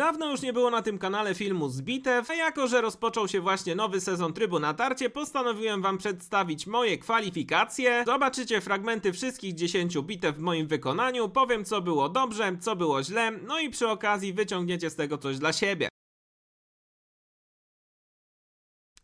Dawno już nie było na tym kanale filmu z bitew, a jako że rozpoczął się właśnie nowy sezon trybu na tarcie, postanowiłem wam przedstawić moje kwalifikacje. Zobaczycie fragmenty wszystkich 10 bitew w moim wykonaniu, powiem co było dobrze, co było źle, no i przy okazji wyciągniecie z tego coś dla siebie.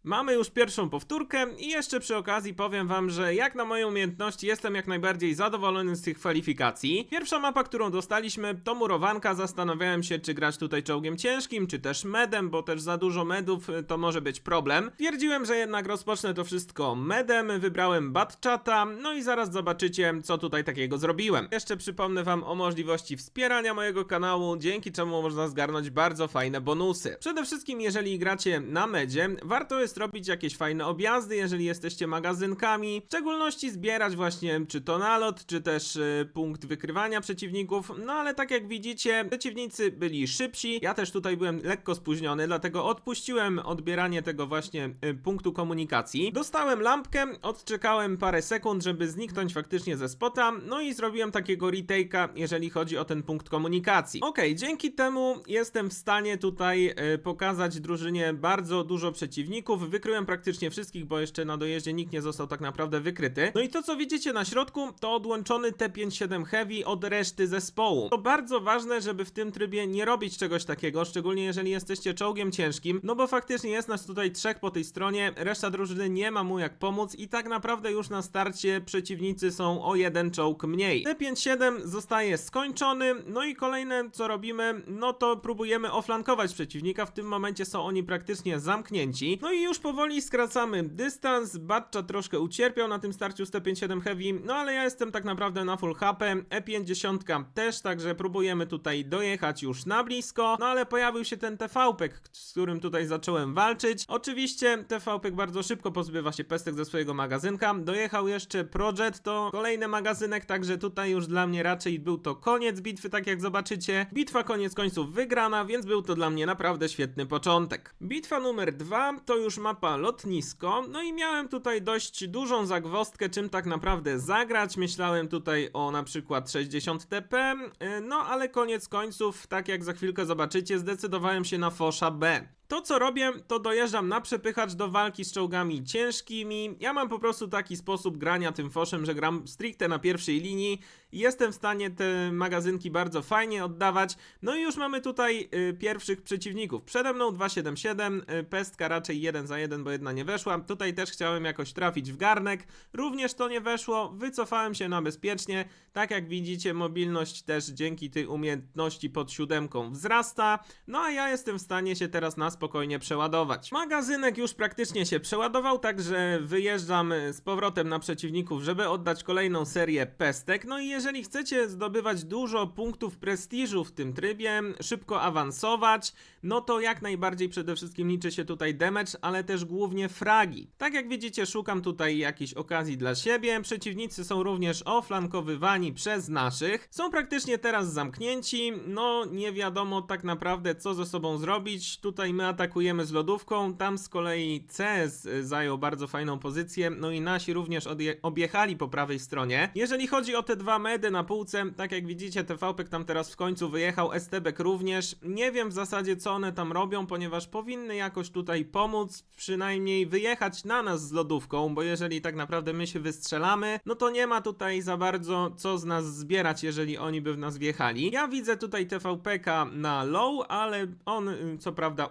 Mamy już pierwszą powtórkę i jeszcze przy okazji powiem wam, że jak na moje umiejętności jestem jak najbardziej zadowolony z tych kwalifikacji. Pierwsza mapa, którą dostaliśmy to murowanka, zastanawiałem się czy grać tutaj czołgiem ciężkim, czy też medem, bo też za dużo medów y, to może być problem. Twierdziłem, że jednak rozpocznę to wszystko medem, wybrałem Batchata, no i zaraz zobaczycie co tutaj takiego zrobiłem. Jeszcze przypomnę wam o możliwości wspierania mojego kanału, dzięki czemu można zgarnąć bardzo fajne bonusy. Przede wszystkim jeżeli gracie na medzie, warto jest robić jakieś fajne objazdy, jeżeli jesteście magazynkami, w szczególności zbierać właśnie czy to nalot, czy też y, punkt wykrywania przeciwników, no ale tak jak widzicie, przeciwnicy byli szybsi, ja też tutaj byłem lekko spóźniony, dlatego odpuściłem odbieranie tego właśnie y, punktu komunikacji. Dostałem lampkę, odczekałem parę sekund, żeby zniknąć faktycznie ze spota, no i zrobiłem takiego retake'a, jeżeli chodzi o ten punkt komunikacji. Okej, dzięki temu jestem w stanie tutaj y, pokazać drużynie bardzo dużo przeciwników, wykryłem praktycznie wszystkich, bo jeszcze na dojeździe nikt nie został tak naprawdę wykryty. No i to co widzicie na środku, to odłączony T57 Heavy od reszty zespołu. To bardzo ważne, żeby w tym trybie nie robić czegoś takiego, szczególnie jeżeli jesteście czołgiem ciężkim, no bo faktycznie jest nas tutaj trzech po tej stronie, reszta drużyny nie ma mu jak pomóc i tak naprawdę już na starcie przeciwnicy są o jeden czołg mniej. T57 zostaje skończony, no i kolejne co robimy, no to próbujemy oflankować przeciwnika, w tym momencie są oni praktycznie zamknięci. No i już powoli skracamy dystans, Batcha troszkę ucierpiał na tym starciu z T57 Heavy, no ale ja jestem tak naprawdę na full HP, E50 też, także próbujemy tutaj dojechać już na blisko, no ale pojawił się ten TVPek, z którym tutaj zacząłem walczyć. Oczywiście TVPek bardzo szybko pozbywa się pestek ze swojego magazynka, dojechał jeszcze Projet, to kolejny magazynek, także tutaj już dla mnie raczej był to koniec bitwy, tak jak zobaczycie. Bitwa koniec końców wygrana, więc był to dla mnie naprawdę świetny początek. Bitwa numer dwa to już mapa lotnisko, no i miałem tutaj dość dużą zagwozdkę, czym tak naprawdę zagrać. Myślałem tutaj o na przykład 60 TP, y, no ale koniec końców, tak jak za chwilkę zobaczycie, zdecydowałem się na Fosza B. To co robię, to dojeżdżam na przepychacz do walki z czołgami ciężkimi. Ja mam po prostu taki sposób grania tym foszem, że gram stricte na pierwszej linii jestem w stanie te magazynki bardzo fajnie oddawać. No i już mamy tutaj y, pierwszych przeciwników. Przede mną 277, y, pestka raczej 1 za 1, bo jedna nie weszła. Tutaj też chciałem jakoś trafić w garnek. Również to nie weszło. Wycofałem się na bezpiecznie. Tak jak widzicie, mobilność też dzięki tej umiejętności pod siódemką wzrasta. No a ja jestem w stanie się teraz na spokojnie przeładować. Magazynek już praktycznie się przeładował, także wyjeżdżam z powrotem na przeciwników, żeby oddać kolejną serię pestek. No i jeżeli chcecie zdobywać dużo punktów prestiżu w tym trybie, szybko awansować, no to jak najbardziej przede wszystkim liczy się tutaj damage, ale też głównie fragi. Tak jak widzicie, szukam tutaj jakiejś okazji dla siebie. Przeciwnicy są również oflankowywani przez naszych. Są praktycznie teraz zamknięci, no nie wiadomo tak naprawdę co ze sobą zrobić. Tutaj my atakujemy z lodówką, tam z kolei CS y, zajął bardzo fajną pozycję, no i nasi również objechali po prawej stronie. Jeżeli chodzi o te dwa medy na półce, tak jak widzicie, TVPek tam teraz w końcu wyjechał, STBek również. Nie wiem w zasadzie co one tam robią, ponieważ powinny jakoś tutaj pomóc, przynajmniej wyjechać na nas z lodówką, bo jeżeli tak naprawdę my się wystrzelamy, no to nie ma tutaj za bardzo co z nas zbierać, jeżeli oni by w nas wjechali. Ja widzę tutaj TVPK na low, ale on y, co prawda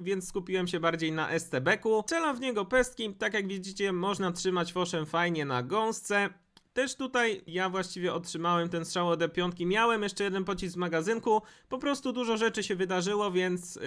więc skupiłem się bardziej na STB-ku. Strzelam w niego pestki, tak jak widzicie można trzymać foszem fajnie na gąsce. Też tutaj ja właściwie otrzymałem ten strzał od E5. Miałem jeszcze jeden pocisk w magazynku. Po prostu dużo rzeczy się wydarzyło, więc yy,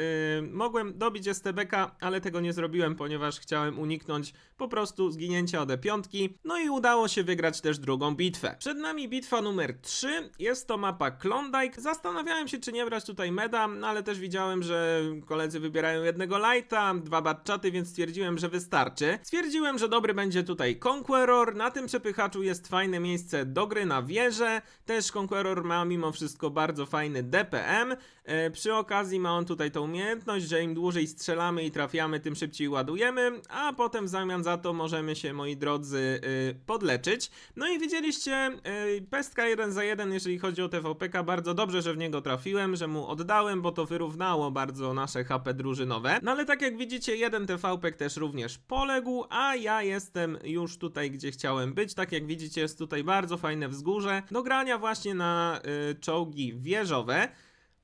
mogłem dobić STBK, ale tego nie zrobiłem, ponieważ chciałem uniknąć po prostu zginięcia od E5. No i udało się wygrać też drugą bitwę. Przed nami bitwa numer 3. Jest to mapa Klondike. Zastanawiałem się, czy nie brać tutaj meda, no ale też widziałem, że koledzy wybierają jednego lighta, dwa batchaty, więc stwierdziłem, że wystarczy. Stwierdziłem, że dobry będzie tutaj Conqueror. Na tym przepychaczu jest fajne miejsce do gry na wieżę. Też Conqueror ma mimo wszystko bardzo fajny DPM. E, przy okazji ma on tutaj tą umiejętność, że im dłużej strzelamy i trafiamy, tym szybciej ładujemy, a potem w zamian za to możemy się, moi drodzy, y, podleczyć. No i widzieliście, y, pestka 1 za 1, jeżeli chodzi o TVPK, bardzo dobrze, że w niego trafiłem, że mu oddałem, bo to wyrównało bardzo nasze HP drużynowe. No ale tak jak widzicie, jeden TVPK też również poległ, a ja jestem już tutaj, gdzie chciałem być. Tak jak widzicie, jest tutaj bardzo fajne wzgórze do grania właśnie na y, czołgi wieżowe.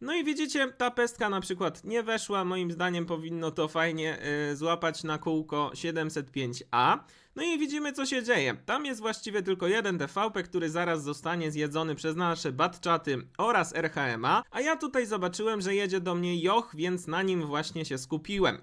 No i widzicie, ta pestka na przykład nie weszła, moim zdaniem powinno to fajnie y, złapać na kółko 705A. No i widzimy co się dzieje. Tam jest właściwie tylko jeden TVP, który zaraz zostanie zjedzony przez nasze batczaty oraz RHMA, a ja tutaj zobaczyłem, że jedzie do mnie Joch, więc na nim właśnie się skupiłem.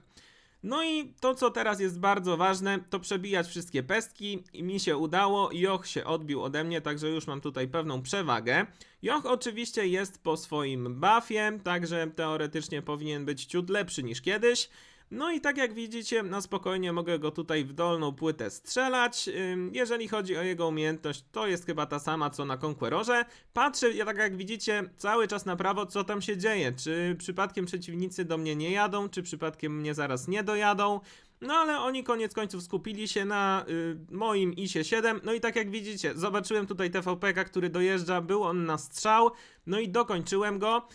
No i to, co teraz jest bardzo ważne, to przebijać wszystkie pestki i mi się udało. Joch się odbił ode mnie, także już mam tutaj pewną przewagę. Joch oczywiście jest po swoim buffie, także teoretycznie powinien być ciut lepszy niż kiedyś. No i tak jak widzicie, na spokojnie mogę go tutaj w dolną płytę strzelać. Jeżeli chodzi o jego umiejętność, to jest chyba ta sama co na Conquerorze. Patrzę, ja tak jak widzicie, cały czas na prawo, co tam się dzieje. Czy przypadkiem przeciwnicy do mnie nie jadą, czy przypadkiem mnie zaraz nie dojadą. No ale oni koniec końców skupili się na y, moim ISie 7. No i tak jak widzicie, zobaczyłem tutaj TVP, który dojeżdża, był on na strzał, no i dokończyłem go.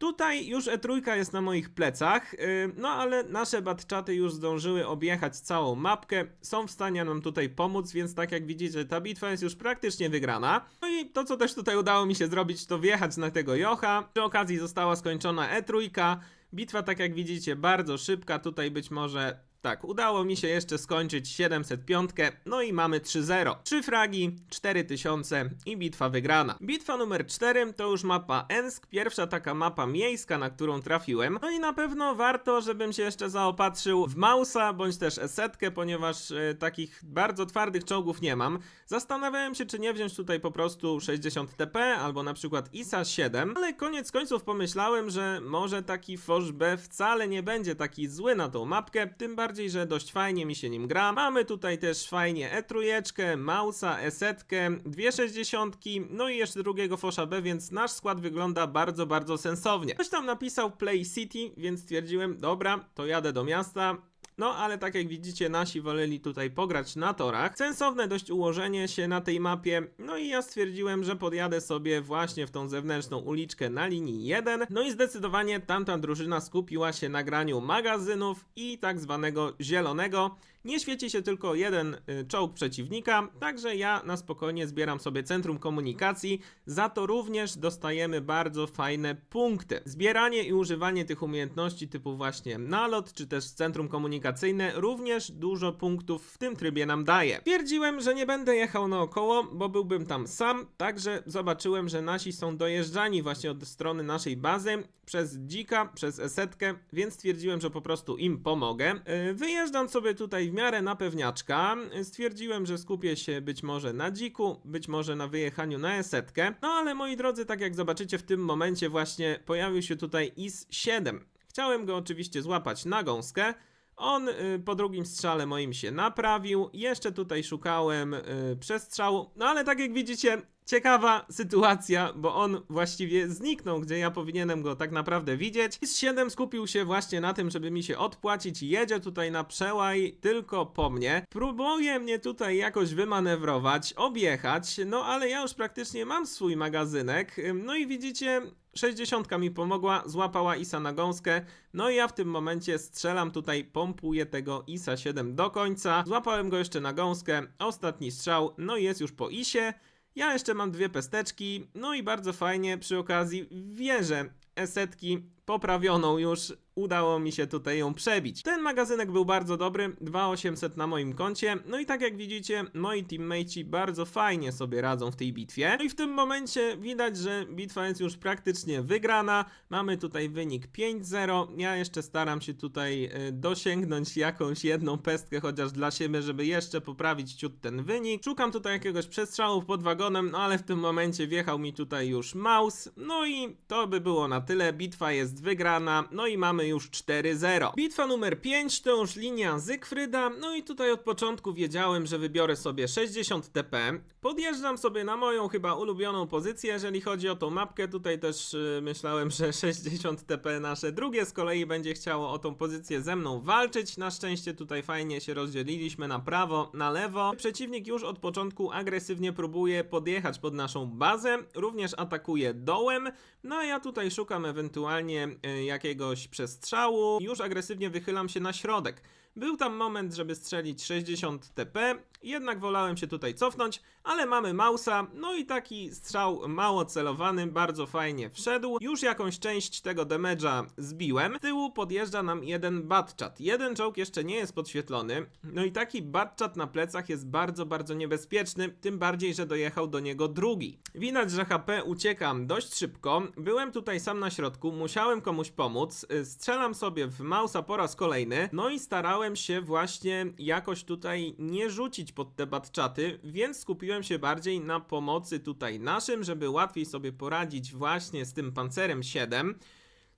Tutaj już E3 jest na moich plecach, yy, no ale nasze batczaty już zdążyły objechać całą mapkę, są w stanie nam tutaj pomóc, więc tak jak widzicie, ta bitwa jest już praktycznie wygrana. No i to, co też tutaj udało mi się zrobić, to wjechać na tego Jocha. Przy okazji została skończona E3. Bitwa, tak jak widzicie, bardzo szybka, tutaj być może tak, udało mi się jeszcze skończyć 705, no i mamy 3-0. 3 fragi, 4000 i bitwa wygrana. Bitwa numer 4 to już mapa Ensk, pierwsza taka mapa miejska, na którą trafiłem. No i na pewno warto, żebym się jeszcze zaopatrzył w Mausa, bądź też Esetkę, ponieważ e, takich bardzo twardych czołgów nie mam. Zastanawiałem się, czy nie wziąć tutaj po prostu 60 TP, albo na przykład ISA 7, ale koniec końców pomyślałem, że może taki Forge B wcale nie będzie taki zły na tą mapkę, tym bardziej, że dość fajnie mi się nim gra. Mamy tutaj też fajnie E3, Mausa, E-setkę, dwie 60, no i jeszcze drugiego Fosza B, więc nasz skład wygląda bardzo, bardzo sensownie. Ktoś tam napisał Play City, więc stwierdziłem, dobra, to jadę do miasta. No, ale tak jak widzicie, nasi woleli tutaj pograć na torach. Sensowne dość ułożenie się na tej mapie. No i ja stwierdziłem, że podjadę sobie właśnie w tą zewnętrzną uliczkę na linii 1. No i zdecydowanie tamta drużyna skupiła się na graniu magazynów i tak zwanego zielonego. Nie świeci się tylko jeden y, czołg przeciwnika, także ja na spokojnie zbieram sobie centrum komunikacji. Za to również dostajemy bardzo fajne punkty. Zbieranie i używanie tych umiejętności typu właśnie nalot, czy też centrum komunikacyjne również dużo punktów w tym trybie nam daje. Twierdziłem, że nie będę jechał naokoło, bo byłbym tam sam, także zobaczyłem, że nasi są dojeżdżani właśnie od strony naszej bazy przez dzika, przez esetkę, więc stwierdziłem, że po prostu im pomogę. Yy, Wyjeżdżam sobie tutaj w miarę na pewniaczka. Yy, Stwierdziłem, że skupię się być może na dziku, być może na wyjechaniu na esetkę. No ale moi drodzy, tak jak zobaczycie w tym momencie właśnie pojawił się tutaj IS-7. Chciałem go oczywiście złapać na gąskę. On y, po drugim strzale moim się naprawił. Jeszcze tutaj szukałem przestrzału. No ale tak jak widzicie, ciekawa sytuacja, bo on właściwie zniknął, gdzie ja powinienem go tak naprawdę widzieć. Z 7 skupił się właśnie na tym, żeby mi się odpłacić. Jedzie tutaj na przełaj tylko po mnie. Próbuje mnie tutaj jakoś wymanewrować, objechać, no ale ja już praktycznie mam swój magazynek. No i widzicie, 60 mi pomogła, złapała Isa na gąskę, no i ja w tym momencie strzelam tutaj, pompuję tego Isa 7 do końca, złapałem go jeszcze na gąskę, ostatni strzał, no i jest już po Isie, ja jeszcze mam dwie pesteczki, no i bardzo fajnie przy okazji wieżę esetki poprawioną już udało mi się tutaj ją przebić. Ten magazynek był bardzo dobry, 2800 na moim koncie, no i tak jak widzicie, moi teammateci bardzo fajnie sobie radzą w tej bitwie. No i w tym momencie widać, że bitwa jest już praktycznie wygrana, mamy tutaj wynik 5-0, ja jeszcze staram się tutaj y, dosięgnąć jakąś jedną pestkę chociaż dla siebie, żeby jeszcze poprawić ciut ten wynik. Szukam tutaj jakiegoś przestrzału pod wagonem, no ale w tym momencie wjechał mi tutaj już Maus, no i to by było na tyle, bitwa jest wygrana, no i mamy już 4-0. Bitwa numer 5 to już linia Zygfryda, no i tutaj od początku wiedziałem, że wybiorę sobie 60 TP. Podjeżdżam sobie na moją chyba ulubioną pozycję, jeżeli chodzi o tą mapkę. Tutaj też yy, myślałem, że 60 TP nasze drugie z kolei będzie chciało o tą pozycję ze mną walczyć. Na szczęście tutaj fajnie się rozdzieliliśmy na prawo, na lewo. Przeciwnik już od początku agresywnie próbuje podjechać pod naszą bazę, również atakuje dołem. No a ja tutaj szukam ewentualnie jakiegoś przestrzału. Już agresywnie wychylam się na środek. Był tam moment, żeby strzelić 60 TP, jednak wolałem się tutaj cofnąć, ale mamy Mausa, no i taki strzał mało celowany, bardzo fajnie wszedł. Już jakąś część tego damage'a zbiłem. Z tyłu podjeżdża nam jeden Batchat. Jeden czołg jeszcze nie jest podświetlony, no i taki Batchat na plecach jest bardzo, bardzo niebezpieczny, tym bardziej, że dojechał do niego drugi. Widać, że HP uciekam dość szybko. Byłem tutaj sam na środku, musiałem komuś pomóc. Y, Strzelam sobie w Mausa po raz kolejny, no i starałem się właśnie jakoś tutaj nie rzucić pod te batczaty, więc skupiłem się bardziej na pomocy tutaj naszym, żeby łatwiej sobie poradzić właśnie z tym pancerem 7.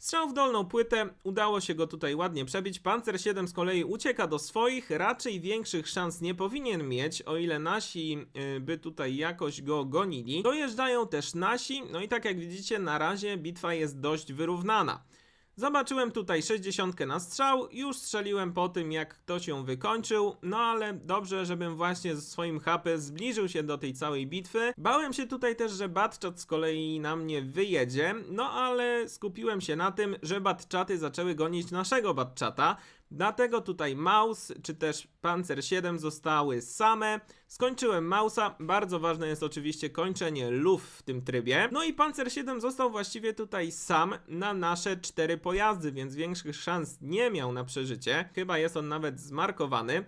Strzał w dolną płytę, udało się go tutaj ładnie przebić. Pancer 7 z kolei ucieka do swoich, raczej większych szans nie powinien mieć, o ile nasi y, by tutaj jakoś go gonili. Dojeżdżają też nasi, no i tak jak widzicie, na razie bitwa jest dość wyrównana. Zobaczyłem tutaj 60 na strzał, już strzeliłem po tym jak ktoś ją wykończył, no ale dobrze, żebym właśnie ze swoim HP zbliżył się do tej całej bitwy. Bałem się tutaj też, że Batchat z kolei na mnie wyjedzie, no ale skupiłem się na tym, że Batchaty zaczęły gonić naszego Batchata, Dlatego tutaj Maus czy też Panzer 7 zostały same. Skończyłem Mausa. Bardzo ważne jest oczywiście kończenie luf w tym trybie. No i Panzer 7 został właściwie tutaj sam na nasze cztery pojazdy, więc większych szans nie miał na przeżycie. Chyba jest on nawet zmarkowany.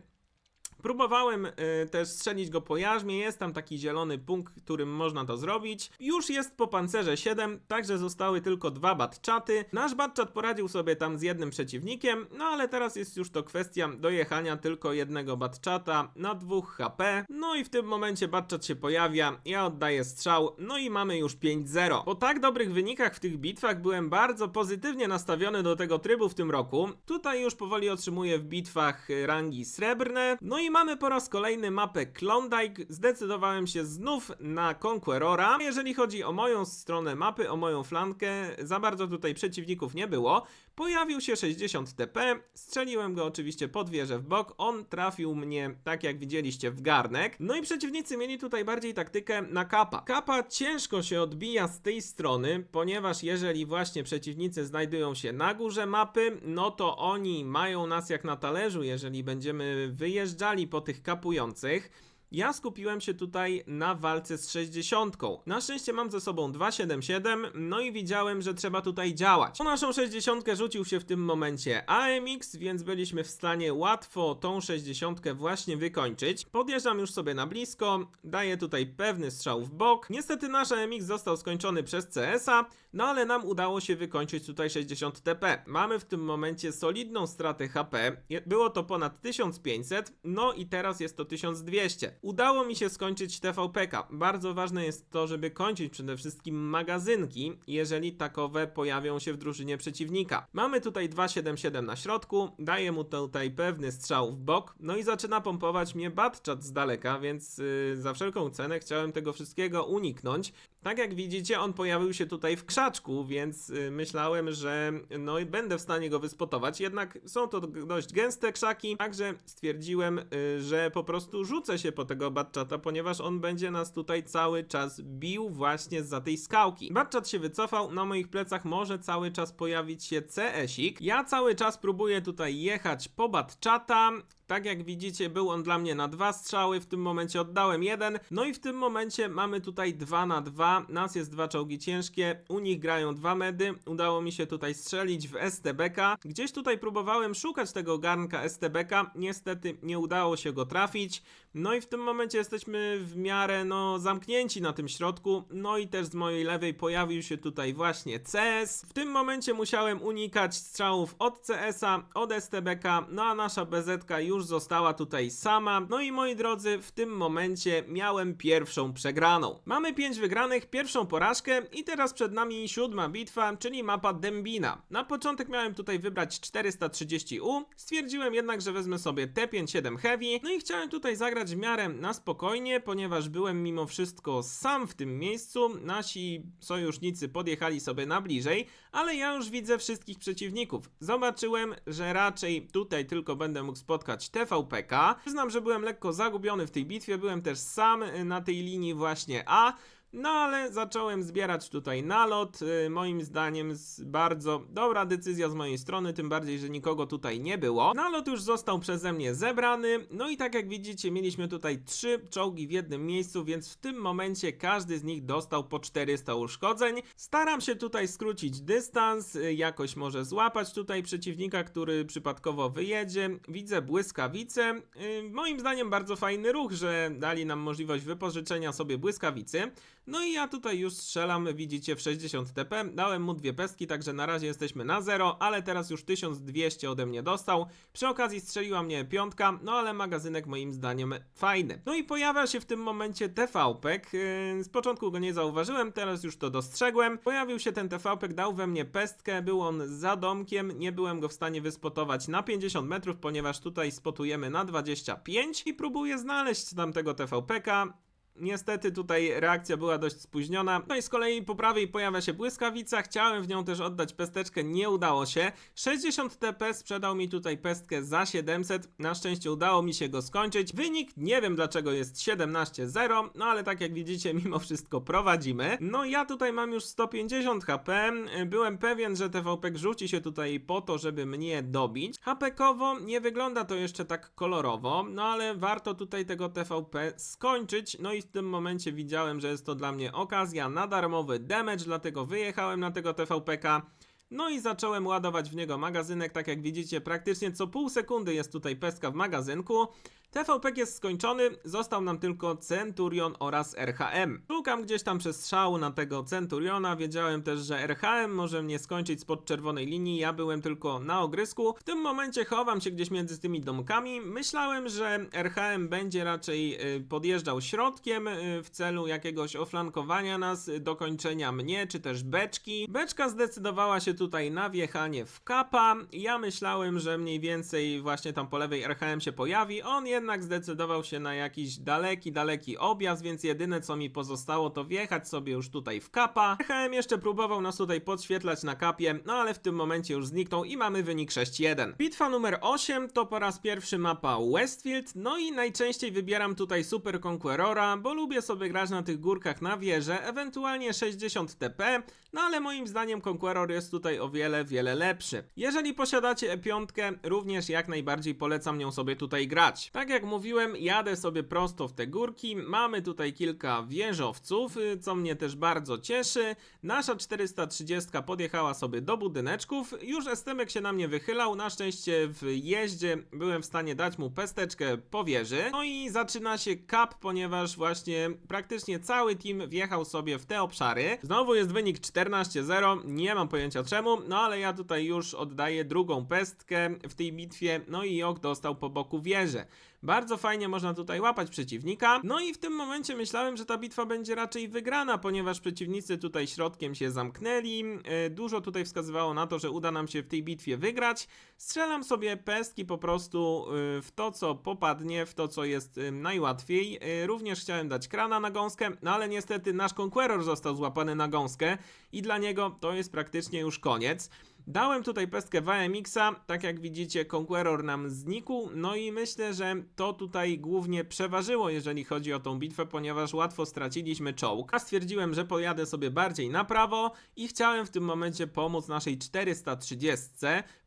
Próbowałem y, też strzelić go po jarzmie, jest tam taki zielony punkt, którym można to zrobić. Już jest po pancerze 7, także zostały tylko dwa batczaty. Nasz batczat poradził sobie tam z jednym przeciwnikiem, no ale teraz jest już to kwestia dojechania tylko jednego batczata na dwóch HP. No i w tym momencie batczat się pojawia, ja oddaję strzał, no i mamy już 5-0. Po tak dobrych wynikach w tych bitwach byłem bardzo pozytywnie nastawiony do tego trybu w tym roku. Tutaj już powoli otrzymuję w bitwach y, rangi srebrne, no i mamy po raz kolejny mapę Klondike. Zdecydowałem się znów na Conquerora. Jeżeli chodzi o moją stronę mapy, o moją flankę, za bardzo tutaj przeciwników nie było. Pojawił się 60 TP, strzeliłem go oczywiście pod wieżę w bok, on trafił mnie, tak jak widzieliście, w garnek. No i przeciwnicy mieli tutaj bardziej taktykę na kapa. Kapa ciężko się odbija z tej strony, ponieważ jeżeli właśnie przeciwnicy znajdują się na górze mapy, no to oni mają nas jak na talerzu, jeżeli będziemy wyjeżdżali po tych kapujących. Ja skupiłem się tutaj na walce z 60. Na szczęście mam ze sobą 277, no i widziałem, że trzeba tutaj działać. Po naszą 60 rzucił się w tym momencie AMX, więc byliśmy w stanie łatwo tą 60 właśnie wykończyć. Podjeżdżam już sobie na blisko, daję tutaj pewny strzał w bok. Niestety nasz AMX został skończony przez CS-a, no ale nam udało się wykończyć tutaj 60 TP. Mamy w tym momencie solidną stratę HP, było to ponad 1500, no i teraz jest to 1200. Udało mi się skończyć TVPK. Bardzo ważne jest to, żeby kończyć przede wszystkim magazynki, jeżeli takowe pojawią się w drużynie przeciwnika. Mamy tutaj 277 na środku, daję mu tutaj pewny strzał w bok, no i zaczyna pompować mnie Batchat z daleka, więc yy, za wszelką cenę chciałem tego wszystkiego uniknąć. Tak jak widzicie, on pojawił się tutaj w krzaczku, więc y, myślałem, że no i będę w stanie go wyspotować. Jednak są to dość gęste krzaki, także stwierdziłem, y, że po prostu rzucę się po tego Batchata, ponieważ on będzie nas tutaj cały czas bił właśnie za tej skałki. Batchat się wycofał, na moich plecach może cały czas pojawić się CS-ik. Ja cały czas próbuję tutaj jechać po Batchata. Tak jak widzicie, był on dla mnie na dwa strzały, w tym momencie oddałem jeden. No i w tym momencie mamy tutaj 2 na 2. Nas jest dwa czołgi ciężkie, u nich grają dwa medy. Udało mi się tutaj strzelić w STBK. Gdzieś tutaj próbowałem szukać tego garnka STBK, niestety nie udało się go trafić. No i w tym momencie jesteśmy w miarę no zamknięci na tym środku. No i też z mojej lewej pojawił się tutaj właśnie CS. W tym momencie musiałem unikać strzałów od CS-a, od STBK, no a nasza BZ już została tutaj sama. No i moi drodzy, w tym momencie miałem pierwszą przegraną. Mamy 5 wygranych, pierwszą porażkę i teraz przed nami siódma bitwa, czyli mapa Dembina. Na początek miałem tutaj wybrać 430U, stwierdziłem jednak, że wezmę sobie T57 Heavy, no i chciałem tutaj zagrać w miarę na spokojnie, ponieważ byłem mimo wszystko sam w tym miejscu, nasi sojusznicy podjechali sobie na bliżej, ale ja już widzę wszystkich przeciwników. Zobaczyłem, że raczej tutaj tylko będę mógł spotkać TVPK. Przyznam, że byłem lekko zagubiony w tej bitwie, byłem też sam y, na tej linii właśnie A. No ale zacząłem zbierać tutaj nalot. y, Moim zdaniem bardzo dobra decyzja z mojej strony, tym bardziej, że nikogo tutaj nie było. Nalot już został przeze mnie zebrany. No i tak jak widzicie, mieliśmy tutaj trzy czołgi w jednym miejscu, więc w tym momencie każdy z nich dostał po 400 uszkodzeń. Staram się tutaj skrócić dystans, y, jakoś może złapać tutaj przeciwnika, który przypadkowo wyjedzie. Widzę błyskawice. Y, Moim zdaniem bardzo fajny ruch, że dali nam możliwość wypożyczenia sobie błyskawicy. No i ja tutaj już strzelam, widzicie, w 60 TP. Dałem mu dwie pestki, także na razie jesteśmy na zero, ale teraz już 1200 ode mnie dostał. Przy okazji strzeliła mnie piątka, no ale magazynek moim zdaniem fajny. No i pojawia się w tym momencie TVPek. Yy, z początku go nie zauważyłem, teraz już to dostrzegłem. Pojawił się ten TVPek, dał we mnie pestkę, był on za domkiem, nie byłem go w stanie wyspotować na 50 metrów, ponieważ tutaj spotujemy na 25 i próbuję znaleźć tamtego TVPka. Niestety tutaj reakcja była dość spóźniona. No i z kolei po prawej pojawia się błyskawica. Chciałem w nią też oddać pesteczkę, nie udało się. 60 TP sprzedał mi tutaj pestkę za 700. Na szczęście udało mi się go skończyć. Wynik nie wiem dlaczego jest 17-0, no ale tak jak widzicie, mimo wszystko prowadzimy. No ja tutaj mam już 150 HP. Byłem pewien, że TVP rzuci się tutaj po to, żeby mnie dobić. HP-kowo nie wygląda to jeszcze tak kolorowo, no ale warto tutaj tego TVP skończyć. No i w tym momencie widziałem, że jest to dla mnie okazja na darmowy damage, dlatego wyjechałem na tego TVP-ka. No i zacząłem ładować w niego magazynek, tak jak widzicie, praktycznie co pół sekundy jest tutaj pestka w magazynku. TVP jest skończony, został nam tylko Centurion oraz RHM. Szukam gdzieś tam przestrzału na tego Centuriona, wiedziałem też, że RHM może mnie skończyć spod czerwonej linii, ja byłem tylko na ogrysku. W tym momencie chowam się gdzieś między tymi domkami. Myślałem, że RHM będzie raczej y, podjeżdżał środkiem y, w celu jakiegoś oflankowania nas, y, dokończenia mnie, czy też beczki. Beczka zdecydowała się tutaj na wjechanie w kapa. Ja myślałem, że mniej więcej właśnie tam po lewej RHM się pojawi. On jednak zdecydował się na jakiś daleki, daleki objazd, więc jedyne co mi pozostało to wjechać sobie już tutaj w kapa. RHM jeszcze próbował nas tutaj podświetlać na kapie, no ale w tym momencie już zniknął i mamy wynik 6-1. Bitwa numer 8 to po raz pierwszy mapa Westfield, no i najczęściej wybieram tutaj Super Conquerora, bo lubię sobie grać na tych górkach na wieżę, ewentualnie 60 TP, no ale moim zdaniem Conqueror jest tutaj o wiele, wiele lepszy. Jeżeli posiadacie E5, również jak najbardziej polecam nią sobie tutaj grać. Tak jak mówiłem, jadę sobie prosto w te górki, mamy tutaj kilka wieżowców, y, co mnie też bardzo cieszy. Nasza 430 podjechała sobie do budyneczków, już Estemek się na mnie wychylał, na szczęście w jeździe byłem w stanie dać mu pesteczkę po wieży. No i zaczyna się kap, ponieważ właśnie praktycznie cały team wjechał sobie w te obszary. Znowu jest wynik 14-0, nie mam pojęcia czemu, no ale ja tutaj już oddaję drugą pestkę w tej bitwie, no i Ok dostał po boku wieżę. Bardzo fajnie można tutaj łapać przeciwnika. No i w tym momencie myślałem, że ta bitwa będzie raczej wygrana, ponieważ przeciwnicy tutaj środkiem się zamknęli. E, Dużo tutaj wskazywało na to, że uda nam się w tej bitwie wygrać. Strzelam sobie pestki po prostu e, w to, co popadnie, w to, co jest e, najłatwiej. Również chciałem dać krana na gąskę, no ale niestety nasz Conqueror został złapany na gąskę i dla niego to jest praktycznie już koniec. Dałem tutaj pestkę VMX-a, tak jak widzicie Conqueror nam znikł, no i myślę, że to tutaj głównie przeważyło, jeżeli chodzi o tą bitwę, ponieważ łatwo straciliśmy czołg. Ja stwierdziłem, że pojadę sobie bardziej na prawo i chciałem w tym momencie pomóc naszej 430.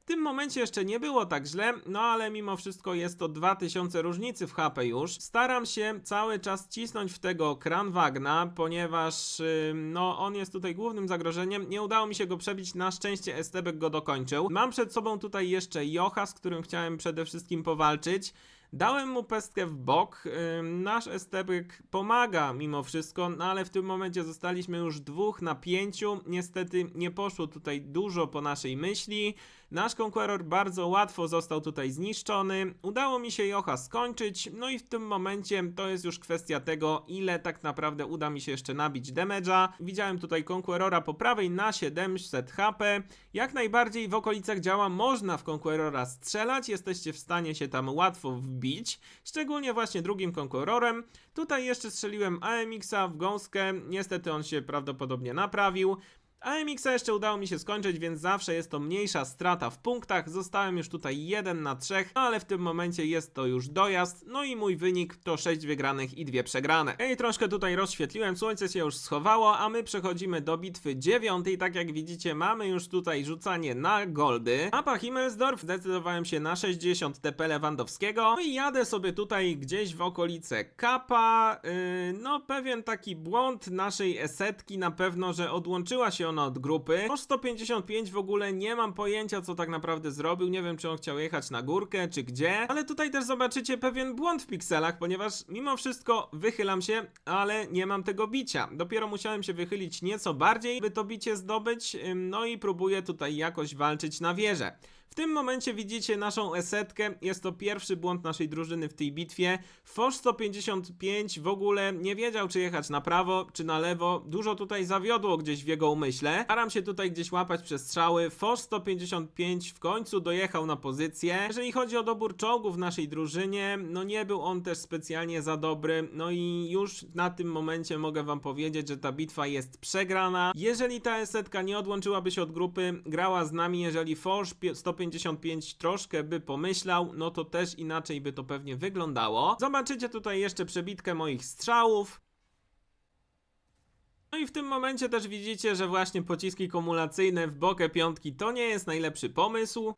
Tym momencie jeszcze nie było tak źle, no ale mimo wszystko jest to 2000 różnicy w HP już. Staram się cały czas cisnąć w tego Kranwagna, ponieważ ym, no on jest tutaj głównym zagrożeniem. Nie udało mi się go przebić, na szczęście Estebek go dokończył. Mam przed sobą tutaj jeszcze Jocha, z którym chciałem przede wszystkim powalczyć. Dałem mu pestkę w bok. Nasz estebyk pomaga mimo wszystko, no ale w tym momencie zostaliśmy już dwóch na pięciu. Niestety nie poszło tutaj dużo po naszej myśli. Nasz Conqueror bardzo łatwo został tutaj zniszczony. Udało mi się Jocha skończyć, no i w tym momencie to jest już kwestia tego, ile tak naprawdę uda mi się jeszcze nabić damage'a. Widziałem tutaj Conquerora po prawej na 700 HP. Jak najbardziej w okolicach działa można w Conquerora strzelać, jesteście w stanie się tam łatwo wbić, szczególnie właśnie drugim Conquerorem. Tutaj jeszcze strzeliłem AMX-a w gąskę, niestety on się prawdopodobnie naprawił. AMX-a jeszcze udało mi się skończyć, więc zawsze jest to mniejsza strata w punktach. Zostałem już tutaj 1 na 3, no ale w tym momencie jest to już dojazd. No i mój wynik to 6 wygranych i 2 przegrane. Ej, troszkę tutaj rozświetliłem, słońce się już schowało, a my przechodzimy do bitwy dziewiątej. Tak jak widzicie, mamy już tutaj rzucanie na goldy. Mapa Himmelsdorf, zdecydowałem się na 60 TP Lewandowskiego. No i jadę sobie tutaj gdzieś w okolice Kapa. Yy, no, pewien taki błąd naszej esetki na pewno, że odłączyła się ona od grupy. O 155 w ogóle nie mam pojęcia, co tak naprawdę zrobił. Nie wiem, czy on chciał jechać na górkę, czy gdzie. Ale tutaj też zobaczycie pewien błąd w pikselach, ponieważ mimo wszystko wychylam się, ale nie mam tego bicia. Dopiero musiałem się wychylić nieco bardziej, by to bicie zdobyć. No i próbuję tutaj jakoś walczyć na wieżę. W tym momencie widzicie naszą esetkę. Jest to pierwszy błąd naszej drużyny w tej bitwie. Fosz 155 w ogóle nie wiedział, czy jechać na prawo, czy na lewo. Dużo tutaj zawiodło gdzieś w jego umyśle. Staram się tutaj gdzieś łapać przez strzały. Fosz 155 w końcu dojechał na pozycję. Jeżeli chodzi o dobór czołgów w naszej drużynie, no nie był on też specjalnie za dobry. No i już na tym momencie mogę wam powiedzieć, że ta bitwa jest przegrana. Jeżeli ta esetka nie odłączyłaby się od grupy, grała z nami, jeżeli Forge 155 troszkę by pomyślał, no to też inaczej by to pewnie wyglądało. Zobaczycie tutaj jeszcze przebitkę moich strzałów. No i w tym momencie też widzicie, że właśnie pociski kumulacyjne w bokę piątki to nie jest najlepszy pomysł.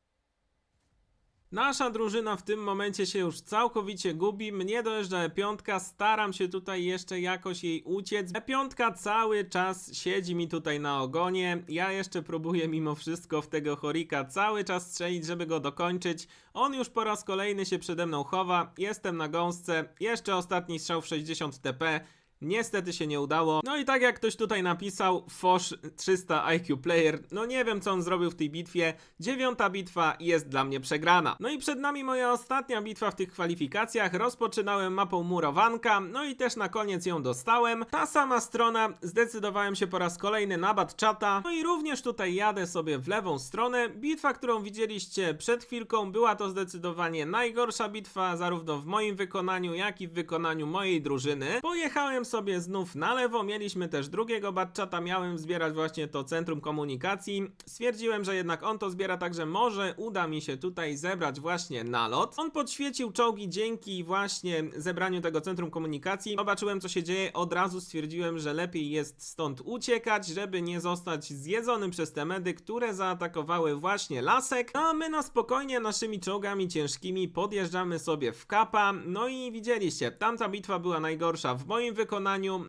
Nasza drużyna w tym momencie się już całkowicie gubi. Mnie dojeżdża E5, staram się tutaj jeszcze jakoś jej uciec. E5 cały czas siedzi mi tutaj na ogonie. Ja jeszcze próbuję mimo wszystko w tego chorika cały czas strzelić, żeby go dokończyć. On już po raz kolejny się przede mną chowa. Jestem na gąsce. Jeszcze ostatni strzał w 60 TP. Niestety się nie udało. No i tak jak ktoś tutaj napisał, Fosz 300 IQ Player, no nie wiem co on zrobił w tej bitwie. Dziewiąta bitwa jest dla mnie przegrana. No i przed nami moja ostatnia bitwa w tych kwalifikacjach. Rozpoczynałem mapą murowanka, no i też na koniec ją dostałem. Ta sama strona, zdecydowałem się po raz kolejny na Batchata. No i również tutaj jadę sobie w lewą stronę. Bitwa, którą widzieliście przed chwilką, była to zdecydowanie najgorsza bitwa, zarówno w moim wykonaniu, jak i w wykonaniu mojej drużyny. Pojechałem sobie znów na lewo, mieliśmy też drugiego Batchata, miałem zbierać właśnie to centrum komunikacji. Stwierdziłem, że jednak on to zbiera, także może uda mi się tutaj zebrać właśnie nalot. On podświecił czołgi dzięki właśnie zebraniu tego centrum komunikacji. Zobaczyłem co się dzieje, od razu stwierdziłem, że lepiej jest stąd uciekać, żeby nie zostać zjedzonym przez te medy, które zaatakowały właśnie lasek. A my na spokojnie naszymi czołgami ciężkimi podjeżdżamy sobie w kapa. No i widzieliście, tamta bitwa była najgorsza w moim wykonaniu,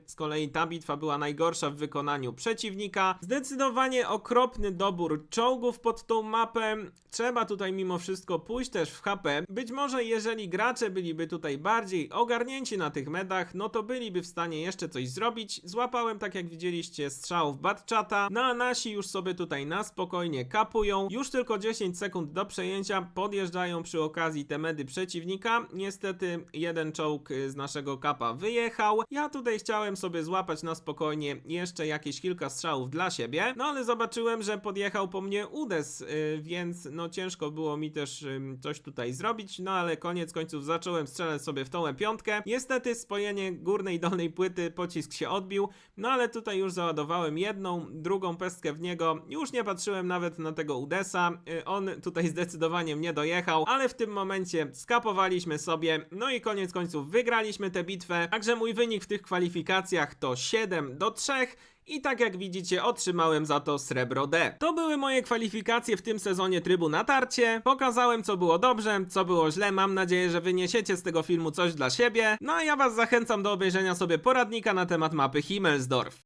z kolei ta bitwa była najgorsza w wykonaniu przeciwnika. Zdecydowanie okropny dobór czołgów pod tą mapę. Trzeba tutaj mimo wszystko pójść też w HP. Być może jeżeli gracze byliby tutaj bardziej ogarnięci na tych medach, no to byliby w stanie jeszcze coś zrobić. Złapałem, tak jak widzieliście, strzałów Batchata. No a nasi już sobie tutaj na spokojnie kapują. Już tylko 10 sekund do przejęcia. Podjeżdżają przy okazji te medy przeciwnika. Niestety jeden czołg z naszego kapa wyjechał. Ja tutaj chciałem sobie złapać na spokojnie jeszcze jakieś kilka strzałów dla siebie. No ale zobaczyłem, że podjechał po mnie Udes, y, więc no ciężko było mi też coś tutaj zrobić. No ale koniec końców zacząłem strzelać sobie w tą piątkę. Niestety spojenie górnej i dolnej płyty pocisk się odbił. No ale tutaj już załadowałem jedną, drugą pestkę w niego. Już nie patrzyłem nawet na tego Udesa. Y, On tutaj zdecydowanie mnie dojechał, ale w tym momencie skapowaliśmy sobie. No i koniec końców wygraliśmy tę bitwę. Także mój wynik w tych kwalifikacjach to 7 do 3. I tak jak widzicie, otrzymałem za to srebro D. To były moje kwalifikacje w tym sezonie trybu na tarcie. Pokazałem, co było dobrze, co było źle. Mam nadzieję, że wyniesiecie z tego filmu coś dla siebie. No a ja Was zachęcam do obejrzenia sobie poradnika na temat mapy Himmelsdorf.